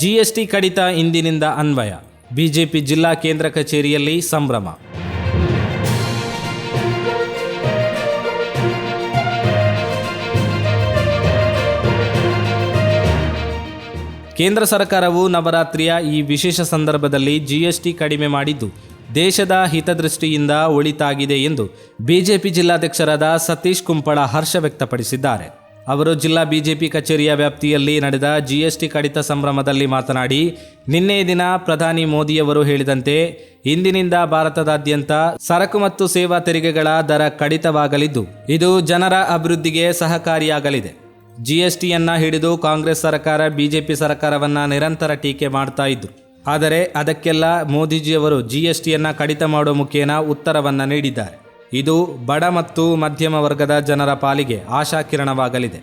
GST ಕಡಿತ ಇಂದಿನಿಂದ ಅನ್ವಯ. ಬಿಜೆಪಿ ಜಿಲ್ಲಾ ಕೇಂದ್ರ ಕಚೇರಿಯಲ್ಲಿ ಸಂಭ್ರಮ. ಕೇಂದ್ರ ಸರ್ಕಾರವು ನವರಾತ್ರಿಯ ಈ ವಿಶೇಷ ಸಂದರ್ಭದಲ್ಲಿ ಜಿಎಸ್ಟಿ ಕಡಿಮೆ ಮಾಡಿದ್ದು, ದೇಶದ ಹಿತದೃಷ್ಟಿಯಿಂದ ಒಳಿತಾಗಿದೆ ಎಂದು ಬಿಜೆಪಿ ಜಿಲ್ಲಾಧ್ಯಕ್ಷರಾದ ಸತೀಶ್ ಕುಂಪಳ ಹರ್ಷ ವ್ಯಕ್ತಪಡಿಸಿದ್ದಾರೆ. ಅವರು ಜಿಲ್ಲಾ ಬಿಜೆಪಿ ಕಚೇರಿಯ ವ್ಯಾಪ್ತಿಯಲ್ಲಿ ನಡೆದ ಜಿಎಸ್ಟಿ ಕಡಿತ ಸಂಭ್ರಮದಲ್ಲಿ ಮಾತನಾಡಿ, ನಿನ್ನೆ ದಿನ ಪ್ರಧಾನಿ ಮೋದಿಯವರು ಹೇಳಿದಂತೆ, ಇಂದಿನಿಂದ ಭಾರತದಾದ್ಯಂತ ಸರಕು ಮತ್ತು ಸೇವಾ ತೆರಿಗೆಗಳ ದರ ಕಡಿತವಾಗಲಿದ್ದು, ಇದು ಜನರ ಅಭಿವೃದ್ಧಿಗೆ ಸಹಕಾರಿಯಾಗಲಿದೆ. ಜಿಎಸ್ಟಿಯನ್ನು ಹಿಡಿದು ಕಾಂಗ್ರೆಸ್ ಸರ್ಕಾರ, ಬಿಜೆಪಿ ಸರ್ಕಾರವನ್ನು ನಿರಂತರ ಟೀಕೆ ಮಾಡ್ತಾ ಇದ್ರು. ಆದರೆ ಅದಕ್ಕೆಲ್ಲ ಮೋದಿಜಿಯವರು ಜಿಎಸ್ಟಿಯನ್ನು ಕಡಿತ ಮಾಡುವ ಮುಖೇನ ಉತ್ತರವನ್ನ ನೀಡಿದ್ದಾರೆ. ಇದು ಬಡ ಮತ್ತು ಮಧ್ಯಮ ವರ್ಗದ ಜನರ ಪಾಲಿಗೆ ಆಶಾಕಿರಣವಾಗಲಿದೆ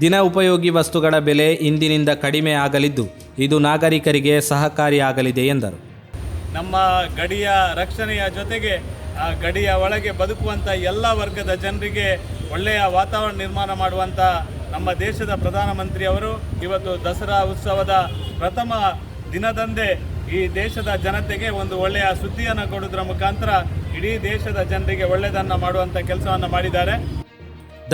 ದಿನ ಉಪಯೋಗಿ ವಸ್ತುಗಳ ಬೆಲೆ ಇಂದಿನಿಂದ ಕಡಿಮೆ ಆಗಲಿದ್ದು, ಇದು ನಾಗರಿಕರಿಗೆ ಸಹಕಾರಿಯಾಗಲಿದೆ ಎಂದರು. ನಮ್ಮ ಗಡಿಯ ರಕ್ಷಣೆಯ ಜೊತೆಗೆ, ಆ ಗಡಿಯ ಒಳಗೆ ಬದುಕುವಂಥ ಎಲ್ಲ ವರ್ಗದ ಜನರಿಗೆ ಒಳ್ಳೆಯ ವಾತಾವರಣ ನಿರ್ಮಾಣ ಮಾಡುವಂಥ ನಮ್ಮ ದೇಶದ ಪ್ರಧಾನಮಂತ್ರಿಯವರು ಇವತ್ತು ದಸರಾ ಉತ್ಸವದ ಪ್ರಥಮ ದಿನದಂದೇ ಈ ದೇಶದ ಜನತೆಗೆ ಒಂದು ಒಳ್ಳೆಯ ಸುದ್ದಿಯನ್ನು ಕೊಡುವುದರ ಮುಖಾಂತರ ಇಡೀ ದೇಶದ ಜನರಿಗೆ ಒಳ್ಳೆಯದನ್ನು ಮಾಡುವಂಥ ಕೆಲಸವನ್ನು ಮಾಡಿದ್ದಾರೆ.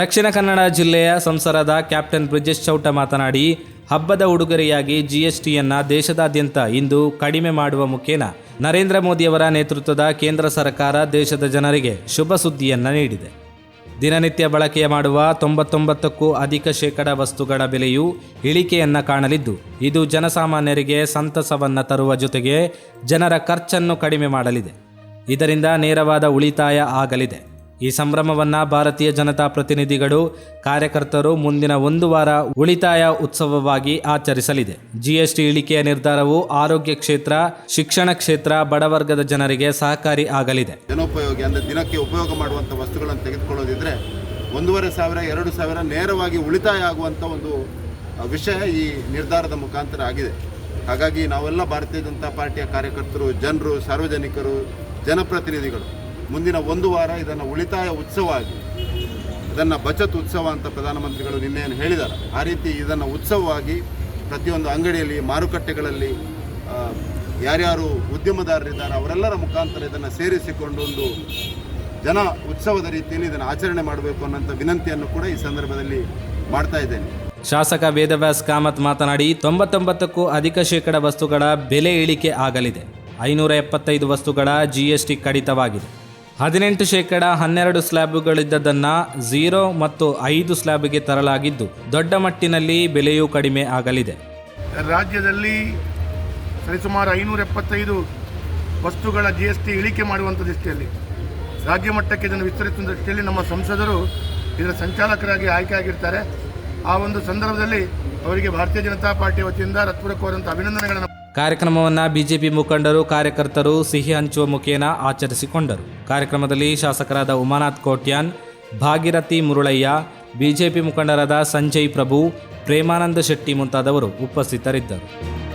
ದಕ್ಷಿಣ ಕನ್ನಡ ಜಿಲ್ಲೆಯ ಸಂಸರದ ಕ್ಯಾಪ್ಟನ್ ಬ್ರಿಜೇಶ್ ಚೌಟ ಮಾತನಾಡಿ, ಹಬ್ಬದ ಉಡುಗೊರೆಯಾಗಿ ಜಿಎಸ್ಟಿಯನ್ನು ದೇಶದಾದ್ಯಂತ ಇಂದು ಕಡಿಮೆ ಮಾಡುವ ಮುಖೇನ ನರೇಂದ್ರ ಮೋದಿಯವರ ನೇತೃತ್ವದ ಕೇಂದ್ರ ಸರ್ಕಾರ ದೇಶದ ಜನರಿಗೆ ಶುಭ ಸುದ್ದಿಯನ್ನು ನೀಡಿದೆ. ದಿನನಿತ್ಯ ಬಳಕೆಯ ಮಾಡುವ ತೊಂಬತ್ತೊಂಬತ್ತಕ್ಕೂ ಅಧಿಕ ಶೇಕಡ ವಸ್ತುಗಳ ಬೆಲೆಯು ಇಳಿಕೆಯನ್ನು ಕಾಣಲಿದ್ದು, ಇದು ಜನಸಾಮಾನ್ಯರಿಗೆ ಸಂತಸವನ್ನು ತರುವ ಜೊತೆಗೆ ಜನರ ಖರ್ಚನ್ನು ಕಡಿಮೆ ಮಾಡಲಿದೆ. ಇದರಿಂದ ನೇರವಾದ ಉಳಿತಾಯ ಆಗಲಿದೆ. ಈ ಸಂಭ್ರಮವನ್ನ ಭಾರತೀಯ ಜನತಾ ಪ್ರತಿನಿಧಿಗಳು, ಕಾರ್ಯಕರ್ತರು ಮುಂದಿನ ಒಂದು ವಾರ ಉಳಿತಾಯ ಉತ್ಸವವಾಗಿ ಆಚರಿಸಲಿದೆ. ಜಿಎಸ್ಟಿ ಇಳಿಕೆಯ ನಿರ್ಧಾರವು ಆರೋಗ್ಯ ಕ್ಷೇತ್ರ, ಶಿಕ್ಷಣ ಕ್ಷೇತ್ರ ಬಡವರ್ಗದ ಜನರಿಗೆ ಸಹಕಾರಿ ಆಗಲಿದೆ. ಜನೋಪಯೋಗಿ ಅಂದರೆ ದಿನಕ್ಕೆ ಉಪಯೋಗ ಮಾಡುವಂಥ ವಸ್ತುಗಳನ್ನು ತೆಗೆದುಕೊಳ್ಳೋದಿದ್ರೆ ಒಂದೂವರೆ ಸಾವಿರ, ಎರಡು ಸಾವಿರ ನೇರವಾಗಿ ಉಳಿತಾಯ ಆಗುವಂಥ ಒಂದು ವಿಷಯ ಈ ನಿರ್ಧಾರದ ಮುಖಾಂತರ ಆಗಿದೆ. ಹಾಗಾಗಿ ನಾವೆಲ್ಲ ಭಾರತೀಯ ಜನತಾ ಪಾರ್ಟಿಯ ಕಾರ್ಯಕರ್ತರು, ಜನರು, ಸಾರ್ವಜನಿಕರು, ಜನಪ್ರತಿನಿಧಿಗಳು ಮುಂದಿನ ಒಂದು ವಾರ ಇದನ್ನು ಉಳಿತಾಯ ಉತ್ಸವ ಆಗಿ ಇದನ್ನು ಬಚತ್ ಉತ್ಸವ ಅಂತ ಪ್ರಧಾನಮಂತ್ರಿಗಳು ನಿನ್ನೆಯನ್ನು ಹೇಳಿದ್ದಾರೆ ಆ ರೀತಿ ಇದನ್ನು ಉತ್ಸವವಾಗಿ ಪ್ರತಿಯೊಂದು ಅಂಗಡಿಯಲ್ಲಿ, ಮಾರುಕಟ್ಟೆಗಳಲ್ಲಿ ಯಾರ್ಯಾರು ಉದ್ಯಮದಾರರಿದ್ದಾರೆ ಅವರೆಲ್ಲರ ಮುಖಾಂತರ ಇದನ್ನು ಸೇರಿಸಿಕೊಂಡು ಒಂದು ಜನ ಉತ್ಸವದ ರೀತಿಯಲ್ಲಿ ಇದನ್ನು ಆಚರಣೆ ಮಾಡಬೇಕು ಅನ್ನೋಂಥ ವಿನಂತಿಯನ್ನು ಕೂಡ ಈ ಸಂದರ್ಭದಲ್ಲಿ ಮಾಡ್ತಾ ಇದ್ದೇನೆ. ಶಾಸಕ ವೇದವ್ಯಾಸ್ ಕಾಮತ್ ಮಾತನಾಡಿ, ತೊಂಬತ್ತೊಂಬತ್ತಕ್ಕೂ ಅಧಿಕ ಶೇಕಡ ವಸ್ತುಗಳ ಬೆಲೆ ಇಳಿಕೆ ಆಗಲಿದೆ. ಐನೂರ ಎಪ್ಪತ್ತೈದು ವಸ್ತುಗಳ ಜಿಎಸ್ಟಿ ಕಡಿತವಾಗಿದೆ. ಹದಿನೆಂಟು ಶೇಕಡ ಹನ್ನೆರಡು ಸ್ಲ್ಯಾಬುಗಳಿದ್ದದನ್ನು ಝೀರೋ ಮತ್ತು ಐದು ಸ್ಲ್ಯಾಬ್ಗೆ ತರಲಾಗಿದ್ದು, ದೊಡ್ಡ ಮಟ್ಟಿನಲ್ಲಿ ಬೆಲೆಯೂ ಕಡಿಮೆ ಆಗಲಿದೆ. ರಾಜ್ಯದಲ್ಲಿ ಸರಿಸುಮಾರು ಐನೂರ ಎಪ್ಪತ್ತೈದು ವಸ್ತುಗಳ ಜಿ ಎಸ್ ಟಿ ಇಳಿಕೆ ಮಾಡುವಂಥ ದೃಷ್ಟಿಯಲ್ಲಿ, ರಾಜ್ಯ ಮಟ್ಟಕ್ಕೆ ಇದನ್ನು ವಿಸ್ತರಿಸುವ ದೃಷ್ಟಿಯಲ್ಲಿ ನಮ್ಮ ಸಂಸದರು ಇದರ ಸಂಚಾಲಕರಾಗಿ ಆಯ್ಕೆ ಆಗಿರ್ತಾರೆ. ಆ ಒಂದು ಸಂದರ್ಭದಲ್ಲಿ ಅವರಿಗೆ ಭಾರತೀಯ ಜನತಾ ಪಾರ್ಟಿ ವತಿಯಿಂದ ಹೃತ್ಪೂರ್ವಕವಾದಂಥ ಅಭಿನಂದನೆಗಳನ್ನು ಕಾರ್ಯಕ್ರಮವನ್ನು ಬಿಜೆಪಿ ಮುಖಂಡರು, ಕಾರ್ಯಕರ್ತರು ಸಿಹಿ ಹಂಚುವ ಮುಖೇನ ಆಚರಿಸಿಕೊಂಡರು. ಕಾರ್ಯಕ್ರಮದಲ್ಲಿ ಶಾಸಕರಾದ ಉಮಾನಾಥ್ ಕೋಟ್ಯಾನ್, ಭಾಗೀರಥಿ ಮುರುಳಯ್ಯ, ಬಿಜೆಪಿ ಮುಖಂಡರಾದ ಸಂಜಯ್ ಪ್ರಭು, ಪ್ರೇಮಾನಂದ ಶೆಟ್ಟಿ ಮುಂತಾದವರು ಉಪಸ್ಥಿತರಿದ್ದರು.